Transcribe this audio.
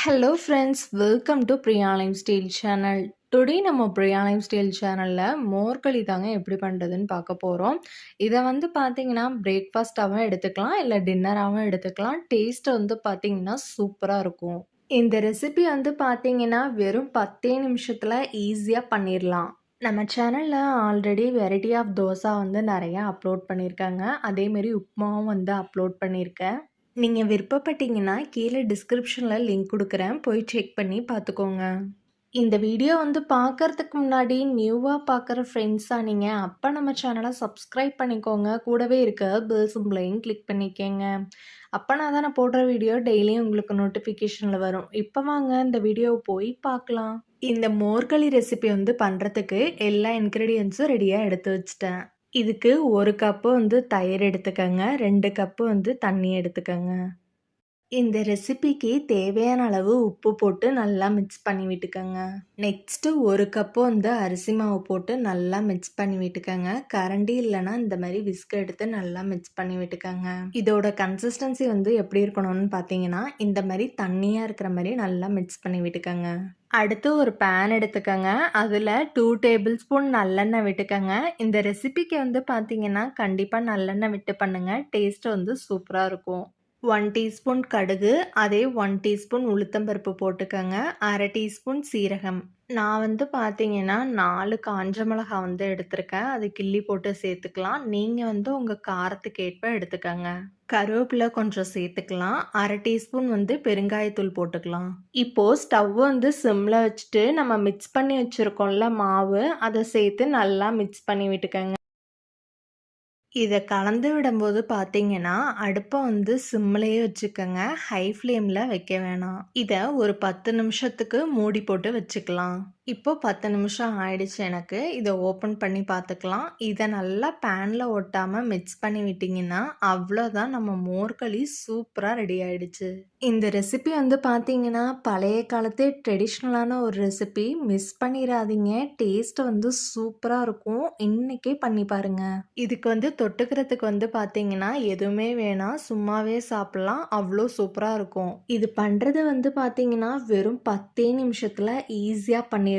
Hello friends welcome to Priya steel style channel today நம்ம Priya steel style சேனலில் மோர்களி தாங்க எப்படி பண்ணுறதுன்னு பார்க்க போகிறோம் இதை வந்து பார்த்தீங்கன்னா பிரேக்ஃபாஸ்ட்டாகவும் எடுத்துக்கலாம் இல்லை டின்னராகவும் எடுத்துக்கலாம். டேஸ்ட்டு வந்து பார்த்தீங்கன்னா சூப்பராக இருக்கும். இந்த ரெசிபி வந்து பார்த்தீங்கன்னா வெறும் பத்தே நிமிஷத்தில் ஈஸியாக பண்ணிடலாம் நம்ம சேனலில் ஆல்ரெடி வெரைட்டி ஆஃப் தோசை வந்து நிறையா அப்லோட் பண்ணியிருக்காங்க அதேமாரி உப்புமாவும் வந்து அப்லோட் பண்ணியிருக்கேன் நீங்கள் விருப்பப்பட்டீங்கன்னா கீழே டிஸ்கிரிப்ஷனில் லிங்க் கொடுக்குறேன். போய் செக் பண்ணி பார்த்துக்கோங்க. இந்த வீடியோ வந்து பார்க்கறதுக்கு முன்னாடி நியூவாக பார்க்குற ஃப்ரெண்ட்ஸாக நீங்கள் அப்போ நம்ம சேனலை சப்ஸ்கிரைப் பண்ணிக்கோங்க. கூடவே இருக்க பெல் சிம்பிளையும் கிளிக் பண்ணிக்கோங்க. அப்போ நான் தான் நான் போடுற வீடியோ டெய்லியும் உங்களுக்கு நோட்டிஃபிகேஷனில் வரும். இப்போ வாங்க இந்த வீடியோவை போய் பார்க்கலாம். இந்த மோர்களி ரெசிபி வந்து பண்ணுறதுக்கு எல்லா இன்க்ரீடியன்ஸும் ரெடியாக எடுத்து வச்சிட்டேன். இதுக்கு ஒரு கப்பு வந்து தயிர் எடுத்துக்கங்க. ரெண்டு கப்பு வந்து தண்ணி எடுத்துக்கங்க. இந்த ரெசிபிக்கு தேவையான அளவு உப்பு போட்டு நல்லா மிக்ஸ் பண்ணி விட்டுக்கோங்க. நெக்ஸ்ட்டு ஒரு கப்பு வந்து அரிசி மாவு போட்டு நல்லா மிக்ஸ் பண்ணி விட்டுக்கோங்க. கரண்டி இல்லைன்னா இந்த மாதிரி விஸ்க் எடுத்து நல்லா மிக்ஸ் பண்ணி விட்டுக்கோங்க. இதோட கன்சிஸ்டன்சி வந்து எப்படி இருக்கணும்னு பார்த்தீங்கன்னா இந்த மாதிரி தண்ணியாக இருக்கிற மாதிரி நல்லா மிக்ஸ் பண்ணி விட்டுக்கோங்க. அடுத்து ஒரு பேன் எடுத்துக்கோங்க. அதில் டூ டேபிள் ஸ்பூன் நல்லெண்ணெய் விட்டுக்கோங்க. இந்த ரெசிபிக்கு வந்து பார்த்தீங்கன்னா கண்டிப்பாக நல்லெண்ணெய் விட்டு பண்ணுங்கள் டேஸ்ட்டு வந்து சூப்பராக இருக்கும். ஒன் டீஸ்பூன் கடுகு அதே ஒன் டீஸ்பூன் உளுத்தம்பருப்பு போட்டுக்கோங்க அரை டீஸ்பூன் சீரகம். நான் வந்து பார்த்தீங்கன்னா நாலு காஞ்ச மிளகா வந்து எடுத்திருக்கேன். அது கிள்ளி போட்டு சேர்த்துக்கலாம். நீங்கள் வந்து உங்கள் காரத்துக்கேற்ப எடுத்துக்கோங்க. கருவேப்பிலை கொஞ்சம் சேர்த்துக்கலாம். அரை டீஸ்பூன் வந்து பெருங்காயத்தூள் போட்டுக்கலாம். இப்போது ஸ்டவ் வந்து சிம்மில் வச்சுட்டு நம்ம மிக்ஸ் பண்ணி வச்சுருக்கோம்ல மாவு அதை சேர்த்து நல்லா மிக்ஸ் பண்ணி விட்டுக்கோங்க. இதை கலந்து விடும்போது பார்த்தீங்கன்னா அடுப்பை வந்து சிம்மிலேயே வச்சுக்கோங்க. ஹை ஃப்ளேமில் வைக்க வேணாம். இதை ஒரு பத்து நிமிஷத்துக்கு மூடி போட்டு வச்சுக்கலாம். இப்போ பத்து நிமிஷம் ஆயிடுச்சு எனக்கு. இதை ஓப்பன் பண்ணி பார்த்துக்கலாம் இதை நல்லா பேனில் ஒட்டாமல் மிக்ஸ் பண்ணி விட்டிங்கன்னா அவ்வளோதான் நம்ம மோர்களி சூப்பராக ரெடி ஆயிடுச்சு. இந்த ரெசிபி வந்து பார்த்தீங்கன்னா பழைய காலத்தே ட்ரெடிஷ்னலான ஒரு ரெசிபி மிஸ் பண்ணிடாதீங்க டேஸ்ட் வந்து சூப்பராக இருக்கும். இன்றைக்கே பண்ணி பாருங்க. இதுக்கு வந்து தொட்டுக்கிறதுக்கு வந்து பார்த்தீங்கன்னா எதுவுமே வேணாம். சும்மாவே சாப்பிட்லாம். அவ்வளோ சூப்பராக இருக்கும். இது பண்ணுறது வந்து பார்த்தீங்கன்னா வெறும் பத்தே நிமிஷத்தில் ஈஸியாக பண்ணிடலாம்